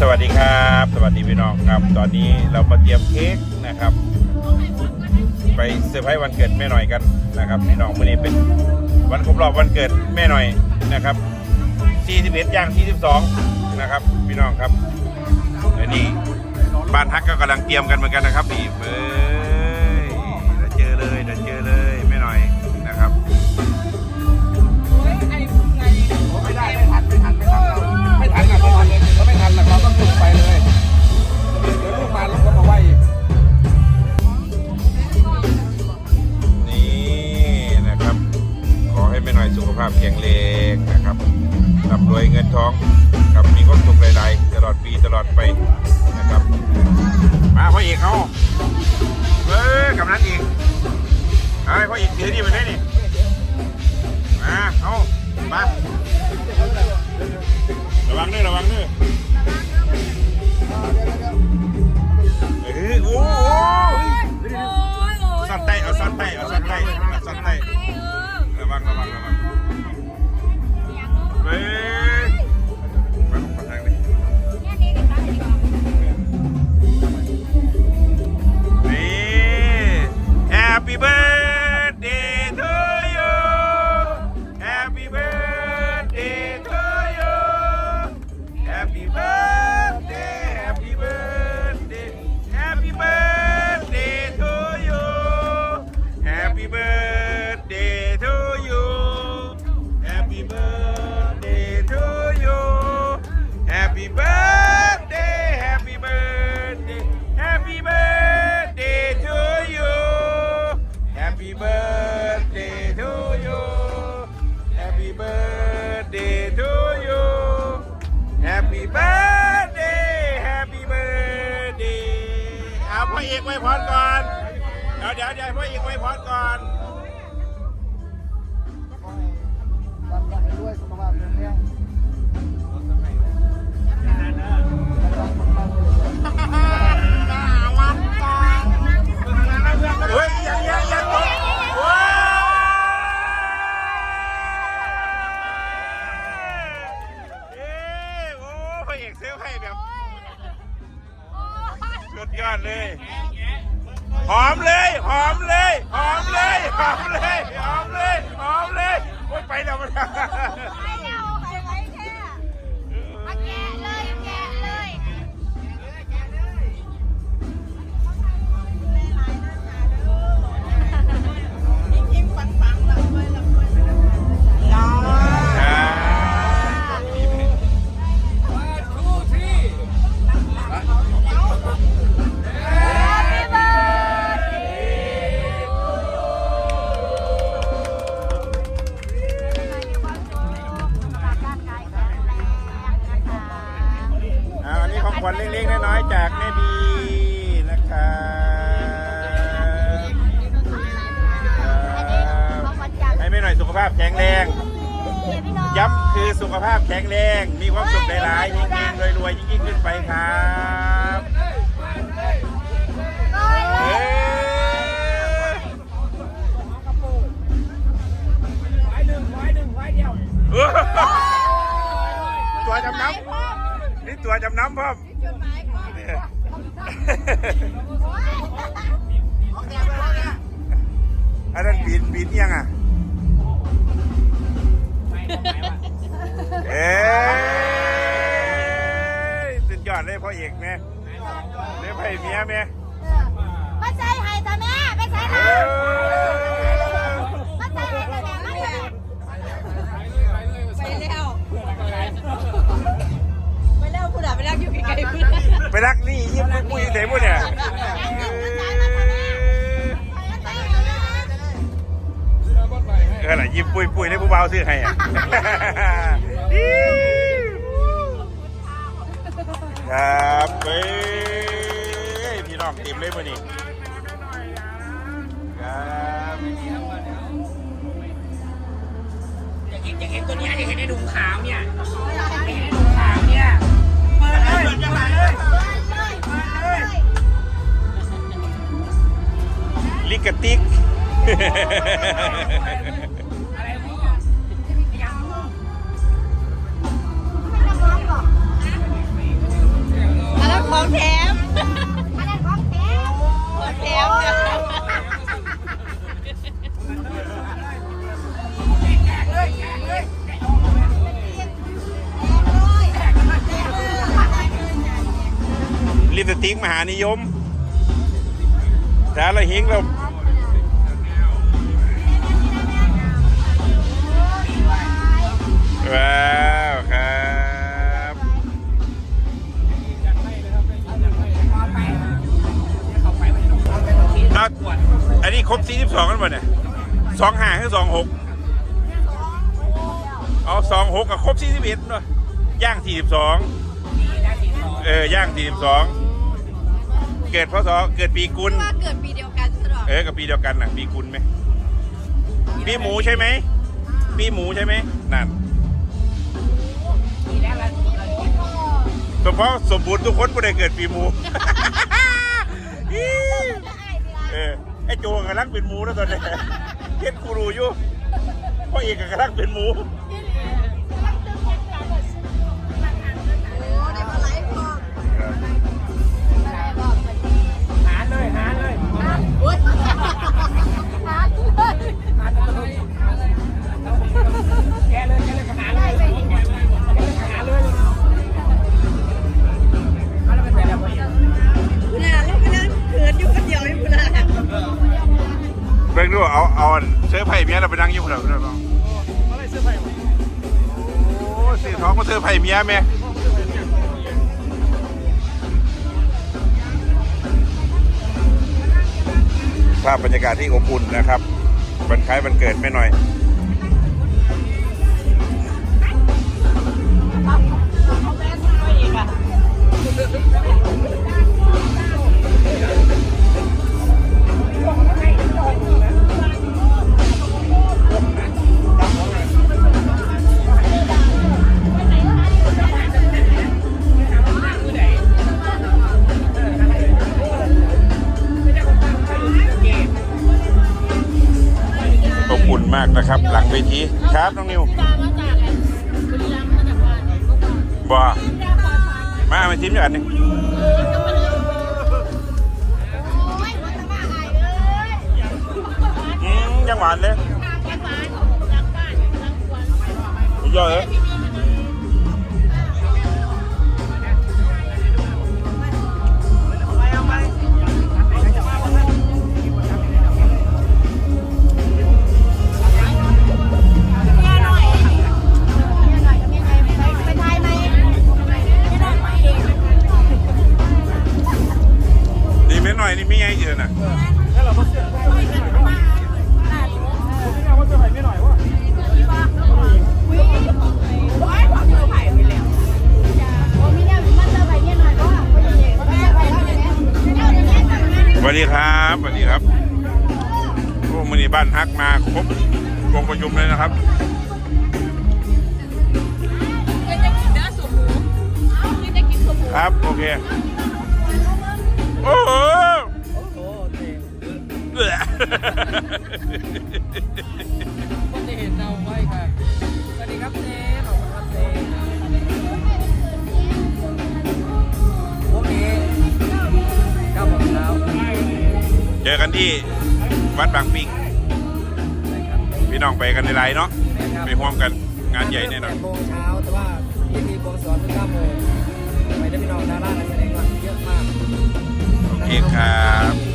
สวัสดีครับ สวัสดีพี่น้องครับ ตอนนี้เรามาเตรียมเค้กนะครับ ไปเซอร์ไพรส์วันเกิดแม่หน่อยกันนะครับพี่น้องวันนี้เป็นวันครบรอบวันเกิดแม่หน่อยนะครับ41ย่าง42นะครับ พี่น้องครับอันนี้บ้านฮักก็กำลังเตรียมกันเหมือนกันนะครับนี่เอ้ย พ่อเอกไว้พรก่อน เดี๋ยวเดี๋ยวเดี๋ยวพ่อเอกไว้พรก่อนวัน หอมเลยหอมเลยหอมเลยหอมเลยหอมเลยหอมเลยโอ้ยไปแล้วมัน ย้ำคือสุขภาพแข็งแรง มีความสุขหลายๆยิ่งๆรวยๆยิ่งๆขึ้นไปครับเอ้ยไว้หนึ่งไว้หนึ่งไว้เดียวตัวจำน้ำนี่ตัวจำน้ำพ่อมเนี่ยอันนั้นปีนปีนยังอะ เอ้ยสุดยอดเลยพ่อเอกแม่เลี้ยงไผ่เมียแม่มาใส่ไห้ตาแม่ไปใส่เอละอมาใส่ไห้ตาแม่มาใส่ไปแล้วไปแล้วคุณอะไปแล้วอยู่ไกลๆคุณไปรักนี่ยิ้มปุ้ยเสมุเนี่ยเอ อน่ะยิ้มปุ้ยปุ้ยได้ผู้เบาซื้อให้อะครับเฮ้ยพี่น้องเต็มเลยมื่อนี้ครับอยากเห็นอยากเห็นตัวเนี้ยอยากเห็นไอ้ดุงขาวเนี่ยอยากเห็นไอ้ดุงขาวเนี่ยเปิดเลยเปิดจังหวะเลยลิกติกอะไร รัของแถมอของแถมองแถมเนี่ยลิปสติกมหานิยมแต่เละหิงเรา บ42กันป่ะเนี่ยสองห้าคือสองหกเอาสองหกกับครบ41เนาะย่าง42ดีนะสีสองเออย่าง42เกิดพศเกิดปีกุลว่าเกิดปีเดียวกันสะดอกเออกับปีเดียวกันน่ะปีกุลไหมปีหมูใช่ไหมปีหมูใช่ไหมนั่นดีแล้วเราเราคิดเฉพาะสมบูรณ์ทุกคนไม่ได้เกิดปีหมูเออ ไอโจกำลังเป็นหมูแล้วตอนนี้เฮ็ดกูรูอยู่พ่อเอกกำลังเป็นหมู เบิ่งดูเอาเอาอันเสื้อไผ่เมียเราไปนั่งอยู่คนเดียวเรางอะไรเสื้อไผ้าโอ้สีท้องมาเสื้อไผ่เมียแม่ภาพบรรยากาศที่อบอุ่นนะครับวันคล้ายวันเกิดไม่หน่อย ทีครับน้องนิวบ่มามาจิ้มกันนี่โอ้ยหัวตะมาอายเลยอืมยังหวานเลยสุดยอดเลย วัสดีครับสวัสดีครับโอ้มือนี้บ้านฮักมาครบวงประชุมเลยนะครับครับ โอเค อกันที่วัดบางปิงพี่น้องไปกันในไลน์เนาะไปร่วมกันงานใหญ่แน่นอนแปดโมงเช้าแต่ว่าพิธีบวงสรวงคือเก้าโมงไปได้พี่น้องดารานักแสดงมาเยอะมากโอเคครับ